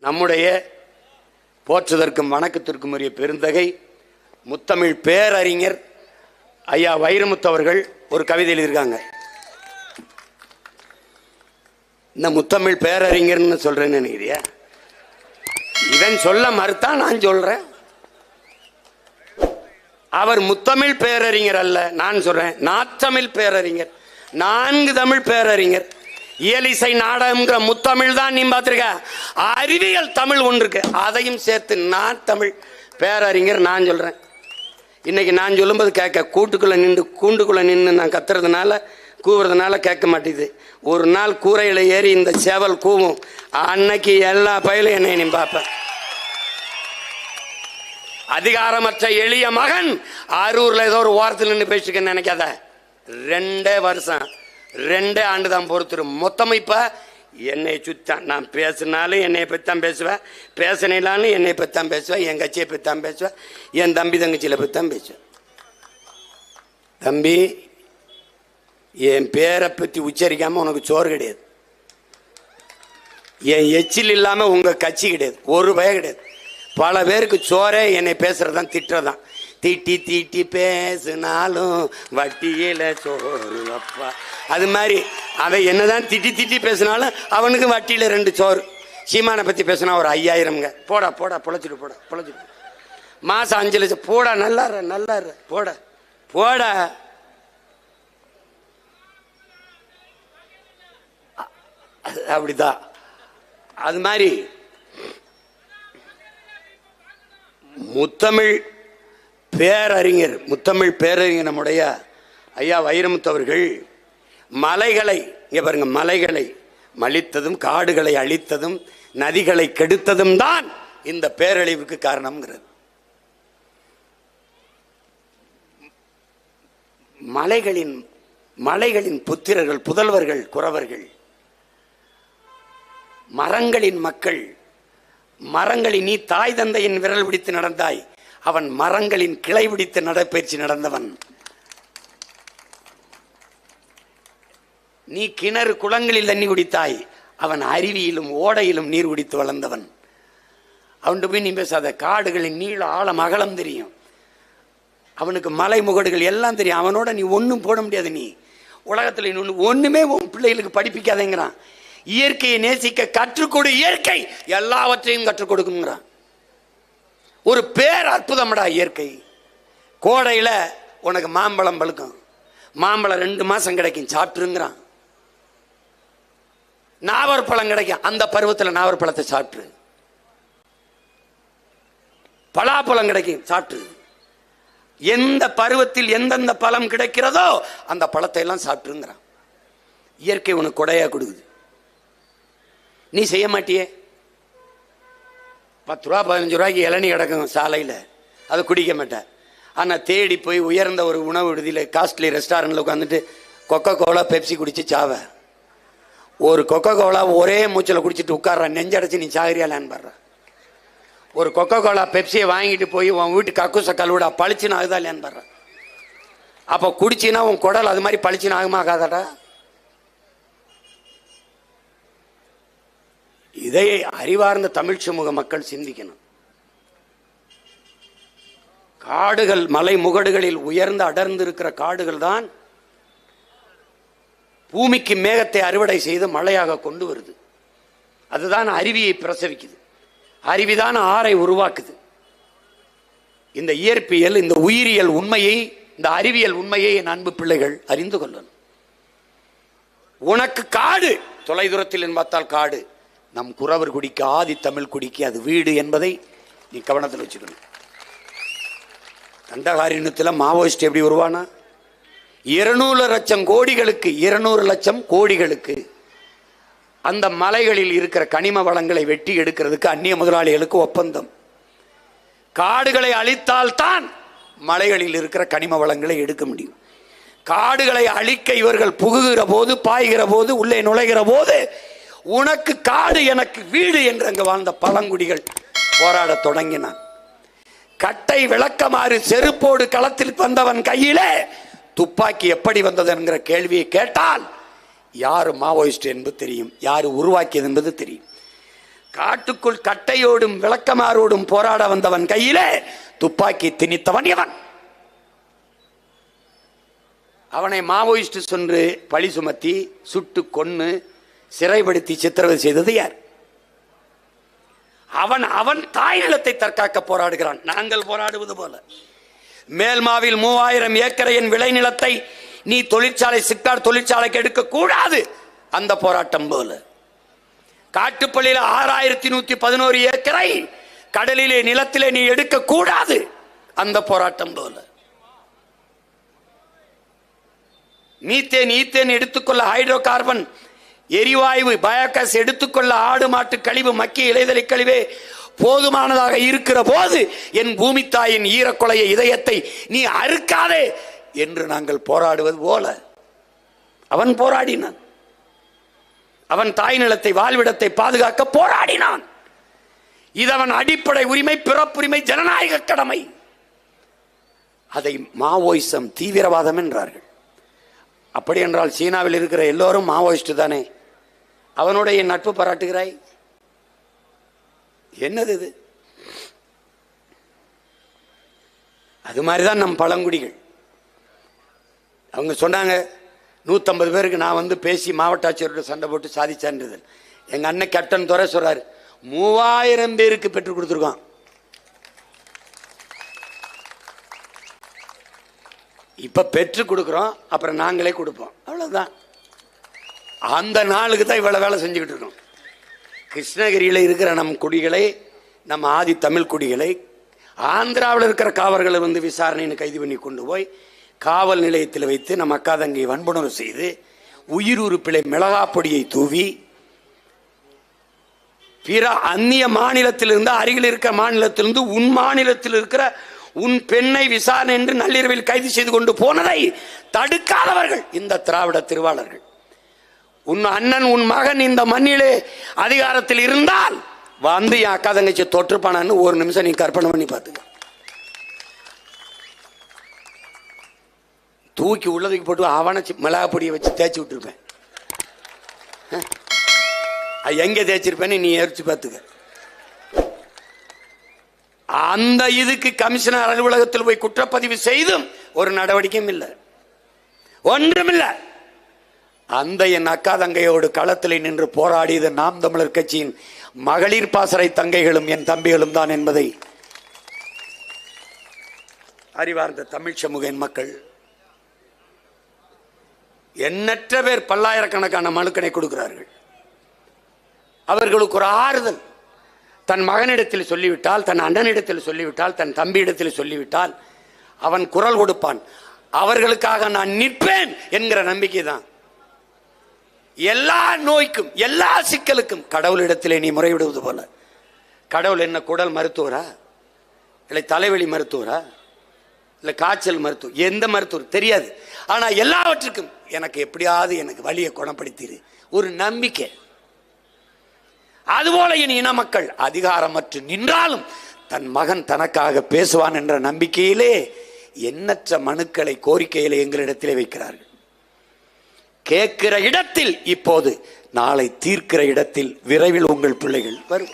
நம்முடைய போற்றுதற்கும் வணக்கத்திற்கும் உரிய பெருந்தகை முத்தமிழ் பேரறிஞர் ஐயா வைரமுத்து அவர்கள் ஒரு கவிதை எழுதியிருக்காங்க. இந்த முத்தமிழ் பேரறிஞர்னு சொல்றேன்னு நினைக்கிறியா? இவன் சொல்ல மறுத்தா நான் சொல்றேன். அவர் முத்தமிழ் பேரறிஞர் அல்ல நான் சொல்றேன். நாத்தமிழ் பேரறிஞர் நான்கு தமிழ் பேரறிஞர். இயலிசை நாடகம்ங்கிற முத்தமிழ் தான் நீ பார்த்துருக்க. அறிவியல் தமிழ் ஒன்று இருக்கு அதையும் சேர்த்து நான் தமிழ் பேரறிஞர் நான் சொல்கிறேன் இன்னைக்கு நான் சொல்லும்போது கேட்க கூட்டுக்குள்ளே நின்று கூண்டுக்குள்ளே நின்று நான் கத்துறதுனால கூவுறதுனால கேட்க மாட்டேங்குது ஒரு நாள் கூரையில் ஏறி இந்த சேவல் கூவும். அன்னைக்கு எல்லா பயிலும் என்னை நீ பார்ப்பேன் அதிகாரமற்ற எளிய மகன். அரூரில் ஏதோ ஒரு ஓரத்தில் நின்று பேசிக்கன்னு நினைக்காத. ரெண்டே வருஷம். ரெண்டே ஆண்டு தான் பொறுத்துரு. மொத்தம் இப்போ என்னை சுத்தான். நான் பேசினாலும் என்னை பற்றி தான் பேசுவேன். பேசினாலும் என்னை பற்றி தான் பேசுவேன். என் கட்சியை பற்றி தான் பேசுவேன். என் தம்பி தங்கச்சியில் பற்றி தான் பேசுவேன். தம்பி என் பேரை பற்றி உச்சரிக்காமல் உனக்கு சோறு கிடையாது. என் எச்சில் இல்லாமல் உங்கள் கட்சி கிடையாது. ஒரு பய கிடையாது. பல பேருக்கு சோறே என்னை பேசுறதான் திட்டுறதான் திட்டி திட்டி பேசினாலும் வட்டியில சோறு அப்பா அது மாதிரி அவன் என்னதான் திட்டி திட்டி பேசினாலும் அவனுக்கு வட்டியில ரெண்டு சோறு. சீமானை பத்தி பேசினா ஒரு ஐயாயிரம்ங்க. போடா போடா பொழைச்சிட்டு போடா பொழைச்சிட்டு போ. மாசம் அஞ்சு லட்சம் போடா நல்லா இரு, நல்லா இரு, போடா போடா. அது அப்படிதான் அது மாதிரி முத்தமிழ் பேரறிஞர் முத்தமிழ் பேரறிஞர் நம்முடைய ஐயா வைரமுத்து அவர்கள் மலைகளை இங்கே பாருங்க மலைகளை மலித்ததும் காடுகளை அழித்ததும் நதிகளை கெடுத்ததும் தான் இந்த பேரழிவுக்கு காரணம்ங்கிறது. மலைகளின் மலைகளின் புத்திரர்கள் புதல்வர்கள் குறவர்கள் மரங்களின் மக்கள் மரங்களின் நீ தாய் தந்தையின் விரல் பிடித்து நடந்தாய் அவன் மரங்களின் கிளை பிடித்த நடைப்பயிற்சி நடந்தவன். நீ கிணறு குளங்களில் தண்ணி குடித்தாய் அவன் அருவியிலும் ஓடையிலும் நீர் குடித்து வளர்ந்தவன். அவன்கிட்ட போய் நீ பேசாத காடுகளின் நீள ஆழம் அகலம் தெரியும். அவனுக்கு மலை முகடுகள் எல்லாம் தெரியும். அவனோட நீ ஒன்றும் போட முடியாது நீ. உலகத்தில் நீ ஒன்றுமே உன் பிள்ளைகளுக்கு படிப்பிக்காதேங்கிறான். இயற்கையை நேசிக்க கற்றுக்கொடு இயற்கை எல்லாவற்றையும் கற்றுக் கொடுக்குங்கிறான் ஒரு பேர் அற்புதம்டா இயற்கை. கோடையில் உனக்கு மாம்பழம் பழுக்கும். மாம்பழம் ரெண்டு மாதம் கிடைக்கும் சாப்பிட்டுருங்கிறான். நாவற்பழம் கிடைக்கும் அந்த பருவத்தில் நாவற்பழத்தை சாப்பிட்டு பலாப்பழம் கிடைக்கும் சாப்பிட்டு எந்த பருவத்தில் எந்தெந்த பழம் கிடைக்கிறதோ அந்த பழத்தை எல்லாம் சாப்பிட்டுங்கிறான் இயற்கை உனக்கு கொடையாக கொடுக்குது. நீ செய்ய மாட்டியே? பத்து ரூபா பதினஞ்சு ரூபாய்க்கு இளநி கிடக்கும் சாலையில். அதை குடிக்க மாட்டேன். ஆனால் தேடி போய் உயர்ந்த ஒரு உணவு விடுதியில் காஸ்ட்லி ரெஸ்டாரண்ட்டில் உட்காந்துட்டு கொக்கோ கோலா பெப்சி குடித்து சாவ. ஒரு கொக்கோ கோலா ஒரே மூச்சில் குடிச்சிட்டு உட்கார்ற நெஞ்சடைச்சு நீ சாகிறியாலான்னு பாடுற. ஒரு கொக்கோ கோலா பெப்சியை வாங்கிட்டு போய் உன் வீட்டு கக்கூச கழுவிடா பளிச்சுன்னு ஆகுதா இல்லையான்னு பாடுற. அப்போ குடிச்சின்னா உன் குடல் அது மாதிரி பளிச்சுன்னு ஆகுமா ஆகாதாடா? இதை அறிவார்ந்த தமிழ் சமூக மக்கள் சிந்திக்கணும். காடுகள் மலை முகடுகளில் உயர்ந்து அடர்ந்து இருக்கிற காடுகள் தான் பூமிக்கு மேகத்தை அறுவடை செய்து மழையாக கொண்டு வருது. அதுதான் அருவியை பிரசவிக்குது. அருவிதான் ஆறை உருவாக்குது. இந்த இயற்பியல் இந்த உயிரியல் உண்மையை இந்த அறிவியல் உண்மையை என் அன்பு பிள்ளைகள் அறிந்து கொள்ளணும். உனக்கு காடு தொலைதூரத்தில் பார்த்தால் காடு. நம் குறவர் குடிக்கு ஆதி தமிழ் குடிக்கு அது வீடு என்பதை நீ கவனத்தில் வச்சுக்கணும். தண்டகாரண்யத்தில் மாவோயிஸ்ட் எப்படி உருவானா? இருநூறு லட்சம் கோடிகளுக்கு இருநூறு லட்சம் கோடிகளுக்கு அந்த மலைகளில் இருக்கிற கனிம வளங்களை வெட்டி எடுக்கிறதுக்கு அந்நிய முதலாளிகளுக்கு ஒப்பந்தம். காடுகளை அழித்தால்தான் மலைகளில் இருக்கிற கனிம வளங்களை எடுக்க முடியும். காடுகளை அழிக்க இவர்கள் புகுகிற போது பாய்கிற போது உள்ளே நுழைகிற போது உனக்கு காடு எனக்கு வீடு என்று அங்கு வாழ்ந்த பழங்குடிகள் போராடத் தொடங்கினான். கட்டை விளக்கமாறு செருப்போடு களத்தில் வந்தவன் கையிலே துப்பாக்கி எப்படி வந்தது என்கிற கேள்வியை கேட்டால் யார் மாவோயிஸ்ட் என்பது தெரியும் யார் உருவாக்கியது என்பது தெரியும். காட்டுக்குள் கட்டையோடும் விளக்கமாரோடும் போராட வந்தவன் கையிலே துப்பாக்கி திணித்தவன் இவன். அவனை மாவோயிஸ்ட் சென்று பழி சுமத்தி சுட்டு கொன்று சிறைப்படுத்தி சித்திரவதை செய்தது யார்? அவன் அவன் தாய் நிலத்தை தற்காக்க போராடுகிறான். நாங்கள் போராடுவது போல. மேல்மாவில் மூவாயிரம் ஏக்கரையின் விளைநிலத்தை நீ தொழிற்சாலை சிக்கார் தொழிற்சாலைக்கு எடுக்க கூடாது. அந்த போராட்டம் போல. காட்டுப்பள்ளியில் ஆறாயிரத்தி நூத்தி பதினோரு ஏக்கரை கடலிலே நிலத்திலே நீ எடுக்க கூடாது. அந்த போராட்டம் போல. மீத்தேன் ஈத்தேன் எடுத்துக்கொள்ள ஹைட்ரோ கார்பன் எரிவாயு பயோகாஸ் எடுத்துக்கொள்ள ஆடு மாட்டு கழிவு மக்கிய இலைதலை கழிவே போதுமானதாக இருக்கிற போது என் பூமி தாயின் ஈரக்குலைய இதயத்தை நீ அறுக்காதே என்று நாங்கள் போராடுவது போல. அவன் போராடினான். அவன் தாய் நிலத்தை வாழ்விடத்தை பாதுகாக்க போராடினான். இது அவன் அடிப்படை உரிமை பிறப்புரிமை ஜனநாயக கடமை. அதை மாவோயிசம் தீவிரவாதம் என்றார்கள். அப்படி என்றால் சீனாவில் இருக்கிற எல்லோரும் மாவோயிஸ்ட் தானே? அவனுடைய நட்பு பாராட்டுகிறாய். என்னது இது? அது மாதிரி தான் நம் பழங்குடிகள். அவங்க சொன்னாங்க நூற்றம்பது பேருக்கு நான் வந்து பேசி மாவட்ட ஆட்சியரோட சண்டை போட்டு சாதிச்சான்றது எங்கள் அண்ணன் கேப்டன் துறை சொல்கிறார் மூவாயிரம் பேருக்கு பெற்றுக் கொடுத்துருக்கோம் இப்போ பெற்று கொடுக்குறோம் அப்புறம் நாங்களே கொடுப்போம். அவ்வளோதான் அந்த நாளுக்கு தான் இவ்வளோ வேலை செஞ்சுக்கிட்டு இருக்கோம். கிருஷ்ணகிரியில் இருக்கிற நம் குடிகளை நம்ம ஆதி தமிழ் குடிகளை ஆந்திராவில் இருக்கிற காவல்களை வந்து விசாரணைன்னு கைது பண்ணி கொண்டு போய் காவல் நிலையத்தில் வைத்து நம்ம அக்கா தங்கை வன்புணர்வு செய்து உயிர் உறுப்பிலை மிளகா பொடியை தூவி பிற அந்நிய மாநிலத்திலிருந்து அருகில் இருக்கிற மாநிலத்திலிருந்து உன் மாநிலத்தில் இருக்கிற உன் பெண்ணை விசாரணை என்று நள்ளிரவில் கைது செய்து கொண்டு போனதை தடுக்காதவர்கள். இந்த திராவிட திருவாளர்கள். உன் அண்ணன் உன் மகன் இந்த மண்ணிலே அதிகாரத்தில் இருந்தால் வந்து என் அக்கா தங்கச்சி தொற்றுப்பானான்னு ஒரு நிமிஷம் நீ கற்பனை பண்ணி பார்த்துக்க. தூக்கி உள்ளதுக்கு போட்டு அவனை மிளகா பொடியை வச்சு தேய்ச்சி விட்டுருப்பேன். அது எங்கே தேய்ச்சிருப்பேன்னு நீ எரிச்சு பார்த்துக்க. அந்த இதுக்கு கமிஷனர் அலுவலகத்தில் போய் குற்றப்பதிவு செய்தும் ஒரு நடவடிக்கையும் இல்லை. ஒன்றும் இல்லை. அந்த என் அக்கா தங்கையோடு களத்தில் நின்று போராடியது நாம் தமிழர் கட்சியின் மகளிர் பாசறை தங்கைகளும் என் தம்பிகளும் தான் என்பதை அறிவார்ந்த தமிழ் சமூக என் மக்கள் எண்ணற்ற பேர் பல்லாயிரக்கணக்கான மனுக்கனை கொடுக்கிறார்கள். அவர்களுக்கு ஒரு ஆறுதல் தன் மகனிடத்தில் சொல்லிவிட்டால் தன் அண்ணனிடத்தில் சொல்லிவிட்டால் தன் தம்பியிடத்தில் சொல்லிவிட்டால் அவன் குரல் கொடுப்பான். அவர்களுக்காக நான் நிற்பேன் என்கிற நம்பிக்கை தான் எல்லா நோய்க்கும் எல்லா சிக்கலுக்கும் கடவுளிடத்திலே நீ முறையிடுவது போல. கடவுள் என்ன குடல் மருத்துவரா? இல்லை தலைவலி மருத்துவரா? இல்லை காய்ச்சல் மருத்துவம் எந்த மருத்துவர்? தெரியாது. ஆனால் எல்லாவற்றுக்கும் எனக்கு எப்படியாவது எனக்கு வழியை குணப்படுத்திடு. ஒரு நம்பிக்கை. அதுபோல என் இன மக்கள் அதிகாரமற்று நின்றாலும் தன் மகன் தனக்காக பேசுவான் என்ற நம்பிக்கையிலே எண்ணற்ற மனுக்களை கோரிக்கையிலே எங்களிடத்திலே வைக்கிறார்கள். கேட்கிற இடத்தில் இப்போது நாளை தீர்க்கிற இடத்தில் விரைவில் உங்கள் பிள்ளைகள் வரும்.